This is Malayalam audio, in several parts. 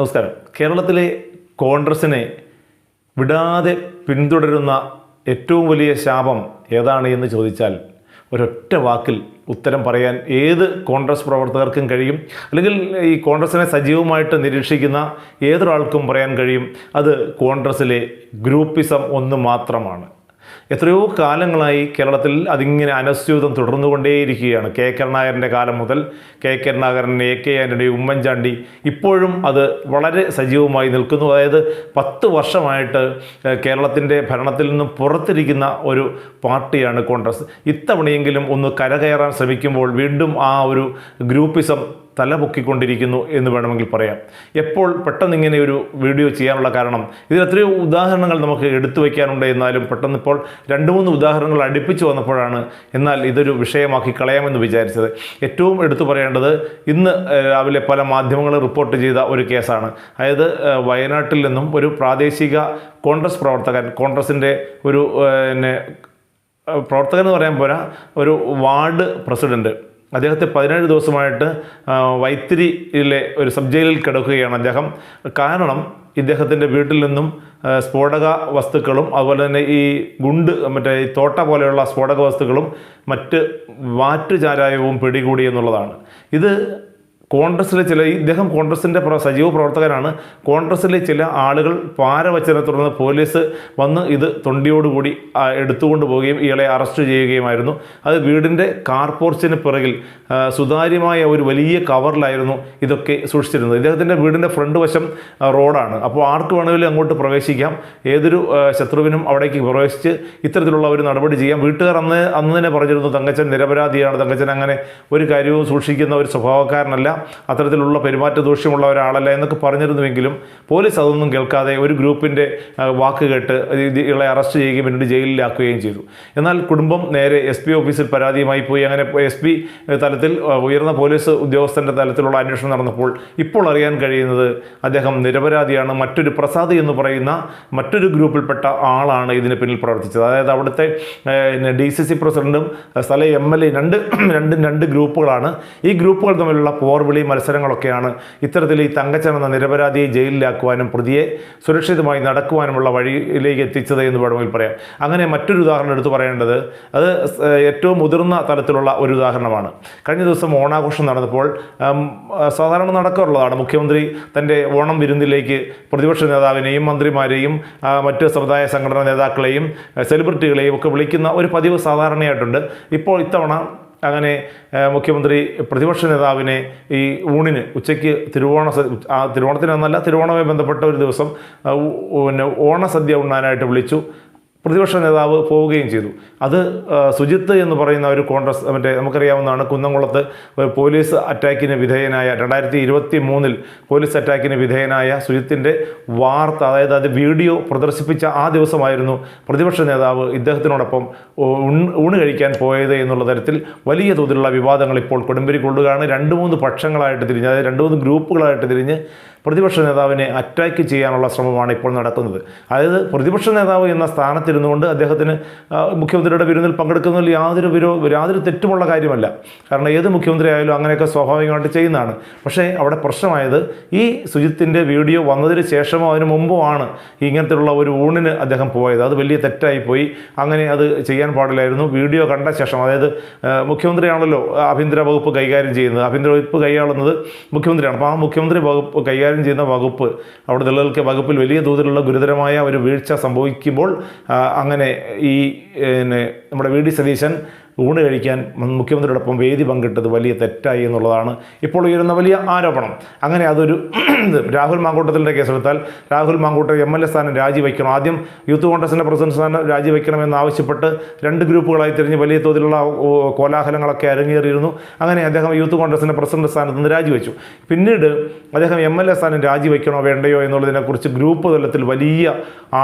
നമസ്കാരം. കേരളത്തിലെ കോൺഗ്രസിനെ വിടാതെ പിന്തുടരുന്ന ഏറ്റവും വലിയ ശാപം ഏതാണ് എന്ന് ചോദിച്ചാൽ ഒരൊറ്റ വാക്കിൽ ഉത്തരം പറയാൻ ഏത് കോൺഗ്രസ് പ്രവർത്തകർക്കും കഴിയും? അല്ലെങ്കിൽ ഈ കോൺഗ്രസിനെ സജീവമായിട്ട് നിരീക്ഷിക്കുന്ന ഏതൊരാൾക്കും പറയാൻ കഴിയും? അത് കോൺഗ്രസിലെ ഗ്രൂപ്പിസം ഒന്ന് മാത്രമാണ്. എത്രയോ കാലങ്ങളായി കേരളത്തിൽ അതിങ്ങനെ അനസ്യൂതം തുടർന്നുകൊണ്ടേയിരിക്കുകയാണ്. കെ. കരുണാകരന്റെ കാലം മുതൽ K. Karunakaran A K. Antony Oommen Chandy ഇപ്പോഴും അത് വളരെ സജീവമായി നിൽക്കുന്നു. അതായത് പത്ത് വർഷമായിട്ട് കേരളത്തിന്റെ ഭരണത്തിൽ നിന്നും പുറത്തിരിക്കുന്ന ഒരു പാർട്ടിയാണ് കോൺഗ്രസ്. ഇത്തവണയെങ്കിലും ഒന്ന് കരകയറാൻ ശ്രമിക്കുമ്പോൾ വീണ്ടും ആ ഒരു ഗ്രൂപ്പിസം തലപൊക്കിക്കൊണ്ടിരിക്കുന്നു എന്ന് വേണമെങ്കിൽ പറയാം. എപ്പോൾ പെട്ടെന്ന് ഇങ്ങനെ ഒരു വീഡിയോ ചെയ്യാനുള്ള കാരണം? ഇതിൽ എത്രയോ ഉദാഹരണങ്ങൾ നമുക്ക് എടുത്തു വയ്ക്കാനുണ്ട് എന്നാലും പെട്ടെന്ന് ഇപ്പോൾ രണ്ട് മൂന്ന് ഉദാഹരണങ്ങൾ അടുപ്പിച്ചു വന്നപ്പോഴാണ് എന്നാൽ ഇതൊരു വിഷയമാക്കി കളയാമെന്ന് വിചാരിച്ചത്. ഏറ്റവും എടുത്തു പറയേണ്ടത് ഇന്ന് രാവിലെ പല മാധ്യമങ്ങളും റിപ്പോർട്ട് ചെയ്ത ഒരു കേസാണ്. അതായത് വയനാട്ടിൽ നിന്നും ഒരു പ്രാദേശിക കോൺഗ്രസ് പ്രവർത്തകൻ കോൺഗ്രസിന്റെ ഒരു പിന്നെ പ്രവർത്തകൻ എന്ന് പറയാൻ പോരാ ഒരു വാർഡ് പ്രസിഡന്റ് അദ്ദേഹത്തെ പതിനേഴ് ദിവസമായിട്ട് വൈത്തിരിയിലെ ഒരു സബ് ജയിലിൽ കിടക്കുകയാണ് അദ്ദേഹം. കാരണം ഇദ്ദേഹത്തിന്റെ വീട്ടിൽ നിന്നും സ്ഫോടക വസ്തുക്കളും അതുപോലെ തന്നെ ഈ ഗുണ്ട് മറ്റേ ഈ തോട്ട പോലെയുള്ള സ്ഫോടക വസ്തുക്കളും മറ്റ് വാറ്റുചാരായവും പിടികൂടി എന്നുള്ളതാണ്. ഇത് കോൺഗ്രസ്സിലെ ചില ഇദ്ദേഹം കോൺഗ്രസിന്റെ സജീവ പ്രവർത്തകനാണ്. കോൺഗ്രസ്സിലെ ചില ആളുകൾ പാര വച്ചതിനെ തുടർന്ന് പോലീസ് വന്ന് ഇത് തൊണ്ടിയോടുകൂടി എടുത്തുകൊണ്ട് പോവുകയും ഇയാളെ അറസ്റ്റ് ചെയ്യുകയുമായിരുന്നു. അത് വീടിന്റെ കാർപോർച്ചിന് പിറകിൽ സുതാര്യമായ ഒരു വലിയ കവറിലായിരുന്നു ഇതൊക്കെ സൂക്ഷിച്ചിരുന്നത്. ഇദ്ദേഹത്തിന്റെ വീടിന്റെ ഫ്രണ്ട് വശം റോഡാണ്. അപ്പോൾ ആർക്ക് വേണമെങ്കിലും അങ്ങോട്ട് പ്രവേശിക്കാം. ഏതൊരു ശത്രുവിനും അവിടേക്ക് പ്രവേശിച്ച് ഇത്തരത്തിലുള്ള ഒരു നടപടി ചെയ്യാം. വീട്ടുകാർ അന്ന് അന്ന് തന്നെ പറഞ്ഞിരുന്നു തങ്കച്ചൻ നിരപരാധിയാണ് തങ്കച്ചൻ അങ്ങനെ ഒരു കാര്യവും സൂക്ഷിക്കുന്ന ഒരു സ്വഭാവക്കാരനല്ല. അത്തരത്തിലുള്ള പെരുമാറ്റ ദൂഷ്യമുള്ള ഒരാളല്ല എന്നൊക്കെ പറഞ്ഞിരുന്നുവെങ്കിലും പോലീസ് അതൊന്നും കേൾക്കാതെ ഒരു ഗ്രൂപ്പിന്റെ വാക്ക് കേട്ട് ഇളെ അറസ്റ്റ് ചെയ്യുകയും പിന്നീട് ജയിലിലാക്കുകയും ചെയ്തു. എന്നാൽ കുടുംബം നേരെ എസ് പി ഓഫീസിൽ പരാതിയുമായി പോയി. അങ്ങനെ എസ് പി തലത്തിൽ ഉയർന്ന പോലീസ് ഉദ്യോഗസ്ഥന്റെ തലത്തിലുള്ള അന്വേഷണം നടന്നപ്പോൾ ഇപ്പോൾ അറിയാൻ കഴിയുന്നത് അദ്ദേഹം നിരപരാധിയാണ് മറ്റൊരു പ്രസാദ് എന്ന് പറയുന്ന മറ്റൊരു ഗ്രൂപ്പിൽപ്പെട്ട ആളാണ് ഇതിന് പിന്നിൽ പ്രവർത്തിച്ചത്. അതായത് അവിടുത്തെ ഡി സി സി പ്രസിഡന്റും സ്ഥല എം എൽ എ രണ്ട് രണ്ടും രണ്ട് ഗ്രൂപ്പുകളാണ്. ഈ ഗ്രൂപ്പുകൾ തമ്മിലുള്ള പോർവിളി മത്സരങ്ങളൊക്കെയാണ് ഇത്തരത്തിൽ ഈ തങ്കച്ചൻ എന്ന നിരപരാധിയെ ജയിലിലാക്കുവാനും പ്രതിയെ സുരക്ഷിതമായി നടക്കുവാനുമുള്ള വഴിയിലേക്ക് എത്തിച്ചത് എന്ന് വേണമെങ്കിൽ പറയാം. അങ്ങനെ മറ്റൊരു ഉദാഹരണം എടുത്തു പറയേണ്ടത് അത് ഏറ്റവും മുതിർന്ന തലത്തിലുള്ള ഒരു ഉദാഹരണമാണ്. കഴിഞ്ഞ ദിവസം ഓണാഘോഷം നടന്നപ്പോൾ സാധാരണ നടക്കാറുള്ളതാണ്. മുഖ്യമന്ത്രി തന്റെ ഓണം വിരുന്നിലേക്ക് പ്രതിപക്ഷ നേതാവിനെയും മന്ത്രിമാരെയും മറ്റ് സമുദായ സംഘടനാ നേതാക്കളെയും സെലിബ്രിറ്റികളെയും ഒക്കെ വിളിക്കുന്ന ഒരു പതിവ് സാധാരണയായിട്ടുണ്ട്. ഇപ്പോൾ ഇത്തവണ അങ്ങനെ മുഖ്യമന്ത്രി പ്രതിപക്ഷ നേതാവിനെ ഈ ഊണിന് ഉച്ചയ്ക്ക് തിരുവോണ ആ തിരുവോണത്തിനെന്നല്ല തിരുവോണവുമായി ബന്ധപ്പെട്ട ഒരു ദിവസം പിന്നെ ഓണസദ്യ ഉണ്ണാനായിട്ട് വിളിച്ചു. പ്രതിപക്ഷ നേതാവ് പോവുകയും ചെയ്തു. അത് സുജിത്ത് എന്ന് പറയുന്ന ഒരു കോൺഗ്രസ് മറ്റേ നമുക്കറിയാവുന്നതാണ് കുന്നംകുളത്ത് പോലീസ് അറ്റാക്കിന് വിധേയനായ രണ്ടായിരത്തി ഇരുപത്തി മൂന്നിൽ പോലീസ് അറ്റാക്കിന് വിധേയനായ സുജിത്തിന്റെ വാർത്ത അതായത് അത് വീഡിയോ പ്രദർശിപ്പിച്ച ആ ദിവസമായിരുന്നു പ്രതിപക്ഷ നേതാവ് ഇദ്ദേഹത്തിനോടൊപ്പം ഊണ് കഴിക്കാൻ പോയത് എന്നുള്ള തരത്തിൽ വലിയ തോതിലുള്ള വിവാദങ്ങൾ ഇപ്പോൾ കൊടുമ്പിരി കൊള്ളുകയാണ്. രണ്ട് മൂന്ന് പക്ഷങ്ങളായിട്ട് തിരിഞ്ഞ് അതായത് രണ്ട് മൂന്ന് ഗ്രൂപ്പുകളായിട്ട് തിരിഞ്ഞ് പ്രതിപക്ഷ നേതാവിനെ അറ്റാക്ക് ചെയ്യാനുള്ള ശ്രമമാണ് ഇപ്പോൾ നടക്കുന്നത് അതായത് പ്രതിപക്ഷ നേതാവ് എന്ന സ്ഥാനത്തിരുന്നുകൊണ്ട് അദ്ദേഹത്തിന് മുഖ്യമന്ത്രിയുടെ വിരുന്നിൽ പങ്കെടുക്കുന്നതിൽ യാതൊരു വിരോ യാതൊരു തെറ്റുമുള്ള കാര്യമല്ല. കാരണം ഏത് മുഖ്യമന്ത്രി ആയാലും അങ്ങനെയൊക്കെ സ്വാഭാവികമായിട്ട് ചെയ്യുന്നതാണ്. പക്ഷേ അവിടെ പ്രശ്നമായത് ഈ സുജിത്തിന്റെ വീഡിയോ വന്നതിന് ശേഷമോ അതിന് മുമ്പോ ആണ് ഇങ്ങനത്തെയുള്ള ഒരു ഊണിന് അദ്ദേഹം പോയത്. അത് വലിയ തെറ്റായി പോയി. അങ്ങനെ അത് ചെയ്യാൻ പാടില്ലായിരുന്നു. വീഡിയോ കണ്ട ശേഷം അതായത് മുഖ്യമന്ത്രിയാണല്ലോ ആഭ്യന്തര വകുപ്പ് കൈകാര്യം ചെയ്യുന്നത്. ആഭ്യന്തര വകുപ്പ് കൈയാളുന്നത് മുഖ്യമന്ത്രിയാണ്. അപ്പോൾ ആ മുഖ്യമന്ത്രി വകുപ്പ് കൈകാര്യം ചെയ്യുന്ന വകുപ്പ് അവിടെ നിലനിൽക്കിയ വകുപ്പിൽ വലിയ തോതിലുള്ള ഗുരുതരമായ ഒരു വീഴ്ച സംഭവിക്കുമ്പോൾ അങ്ങനെ ഈ നമ്മുടെ വി ഡി സതീശൻ ഊണ് കഴിക്കാൻ മുഖ്യമന്ത്രിയോടൊപ്പം വേദി പങ്കിട്ടത് വലിയ തെറ്റായി എന്നുള്ളതാണ് ഇപ്പോൾ ഉയരുന്ന വലിയ ആരോപണം. അങ്ങനെ അതൊരു രാഹുൽ മാങ്കൂട്ടത്തിന്റെ കേസെടുത്താൽ Rahul Mamkootathil M L A സ്ഥാനം രാജിവെക്കണം. ആദ്യം യൂത്ത് കോൺഗ്രസിന്റെ പ്രസിഡന്റ് സ്ഥാനം രാജിവെക്കണമെന്ന് ആവശ്യപ്പെട്ട് രണ്ട് ഗ്രൂപ്പുകളായി തിരിഞ്ഞ് വലിയ തോതിലുള്ള കോലാഹലങ്ങളൊക്കെ അരങ്ങേറിയിരുന്നു. അങ്ങനെ അദ്ദേഹം യൂത്ത് കോൺഗ്രസിന്റെ പ്രസിഡന്റ് സ്ഥാനത്ത് നിന്ന് രാജിവെച്ചു. പിന്നീട് അദ്ദേഹം എം എൽ എ സ്ഥാനം രാജിവെക്കണോ വേണ്ടയോ എന്നുള്ളതിനെക്കുറിച്ച് ഗ്രൂപ്പ് തലത്തിൽ വലിയ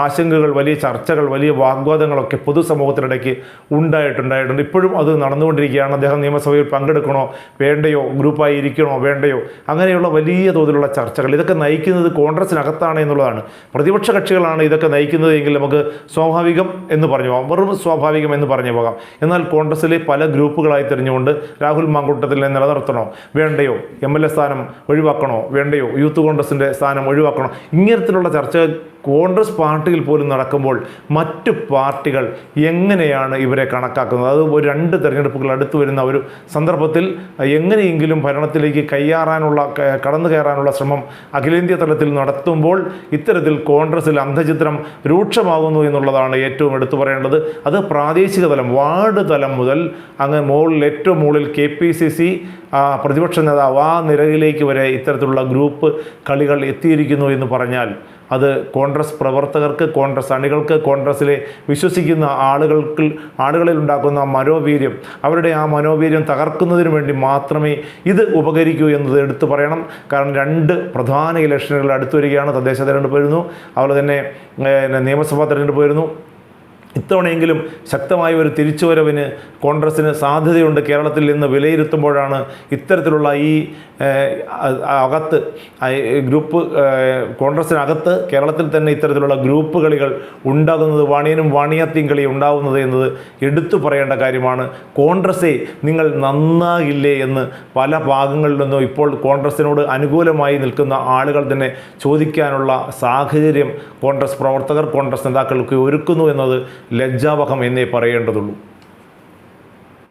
ആശങ്കകൾ വലിയ ചർച്ചകൾ വലിയ വാഗ്വാദങ്ങളൊക്കെ പൊതുസമൂഹത്തിനിടയ്ക്ക് ഉണ്ടായിട്ടുണ്ടായിട്ടുണ്ട്. ഇപ്പോഴും ഇപ്പോഴും അത് നടന്നുകൊണ്ടിരിക്കുകയാണ്. അദ്ദേഹം നിയമസഭയിൽ പങ്കെടുക്കണോ വേണ്ടയോ ഗ്രൂപ്പായി ഇരിക്കണോ വേണ്ടയോ? അങ്ങനെയുള്ള വലിയ തോതിലുള്ള ചർച്ചകൾ. ഇതൊക്കെ നയിക്കുന്നത് കോൺഗ്രസിനകത്താണ് എന്നുള്ളതാണ്. പ്രതിപക്ഷ കക്ഷികളാണ് ഇതൊക്കെ നയിക്കുന്നത് എങ്കിൽ നമുക്ക് സ്വാഭാവികം എന്ന് പറഞ്ഞു പോകാം. വെറും സ്വാഭാവികം എന്ന് പറഞ്ഞു പോകാം. എന്നാൽ കോൺഗ്രസിലെ പല ഗ്രൂപ്പുകളായി തിരിഞ്ഞുകൊണ്ട് രാഹുൽ മാങ്കൂട്ടത്തിനെ നിലനിർത്തണോ? വേണ്ടയോ? എം എൽ എ സ്ഥാനം ഒഴിവാക്കണോ? വേണ്ടയോ? യൂത്ത് കോൺഗ്രസിന്റെ സ്ഥാനം ഒഴിവാക്കണോ? ഇങ്ങനത്തിലുള്ള ചർച്ചകൾ കോൺഗ്രസ് പാർട്ടിയിൽ പോലും നടക്കുമ്പോൾ മറ്റു പാർട്ടികൾ എങ്ങനെയാണ് ഇവരെ കണക്കാക്കുന്നത്? അത് ഒരു രണ്ട് തെരഞ്ഞെടുപ്പുകൾ അടുത്തു വരുന്ന ഒരു സന്ദർഭത്തിൽ എങ്ങനെയെങ്കിലും ഭരണത്തിലേക്ക് കയ്യാറാനുള്ള കടന്നു കയറാനുള്ള ശ്രമം അഖിലേന്ത്യാ തലത്തിൽ നടത്തുമ്പോൾ ഇത്തരത്തിൽ കോൺഗ്രസിൽ അന്ധചിത്രം രൂക്ഷമാകുന്നു എന്നുള്ളതാണ് ഏറ്റവും എടുത്തു പറയേണ്ടത്. അത് പ്രാദേശിക തലം വാർഡ് തലം മുതൽ അങ്ങ് മുകളിൽ ഏറ്റവും മുകളിൽ കെ പി സി സി പ്രതിപക്ഷ നേതാവ് ആ നിരയിലേക്ക് വരെ ഇത്തരത്തിലുള്ള ഗ്രൂപ്പ് കളികൾ എത്തിയിരിക്കുന്നു എന്ന് പറഞ്ഞാൽ അത് കോൺഗ്രസ് പ്രവർത്തകർക്ക് കോൺഗ്രസ് അണികൾക്ക് കോൺഗ്രസ്സിലെ വിശ്വസിക്കുന്ന ആളുകൾക്ക് ആളുകളിൽ ഉണ്ടാക്കുന്ന മനോവീര്യം അവരുടെ ആ മനോവീര്യം തകർക്കുന്നതിന് വേണ്ടി മാത്രമേ ഇത് ഉപകരിക്കൂ എന്നത് എടുത്തു പറയണം. കാരണം രണ്ട് പ്രധാന ഇലക്ഷനുകൾ അടുത്തു വരികയാണ്. തദ്ദേശ തെരഞ്ഞെടുപ്പ് വരുന്നു. അതുപോലെ തന്നെ നിയമസഭാ തെരഞ്ഞെടുപ്പ് വരുന്നു. ഇത്തവണയെങ്കിലും ശക്തമായ ഒരു തിരിച്ചുവരവിന് കോൺഗ്രസ്സിന് സാധ്യതയുണ്ട്. കേരളത്തിൽ നിന്ന് വിലയിരുത്തുമ്പോഴാണ് ഇത്തരത്തിലുള്ള ഈ അകത്ത് ഗ്രൂപ്പ് കോൺഗ്രസ്സിനകത്ത് കേരളത്തിൽ തന്നെ ഇത്തരത്തിലുള്ള ഗ്രൂപ്പ് കളികൾ ഉണ്ടാകുന്നത് വാണിയനും വാണിയത്തിയും കളി ഉണ്ടാകുന്നത് എന്നത് എടുത്തു പറയേണ്ട കാര്യമാണ്. കോൺഗ്രസ്സെ നിങ്ങൾ നന്നാകില്ലേ എന്ന് പല ഭാഗങ്ങളിൽ നിന്നും ഇപ്പോൾ കോൺഗ്രസ്സിനോട് അനുകൂലമായി നിൽക്കുന്ന ആളുകൾ തന്നെ ചോദിക്കാനുള്ള സാഹചര്യം കോൺഗ്രസ് പ്രവർത്തകർ കോൺഗ്രസ് നേതാക്കൾക്ക് ഒരുക്കുന്നു എന്നത് ലജ്ജാവഹം എന്നേ പറയേണ്ടതുള്ളൂ.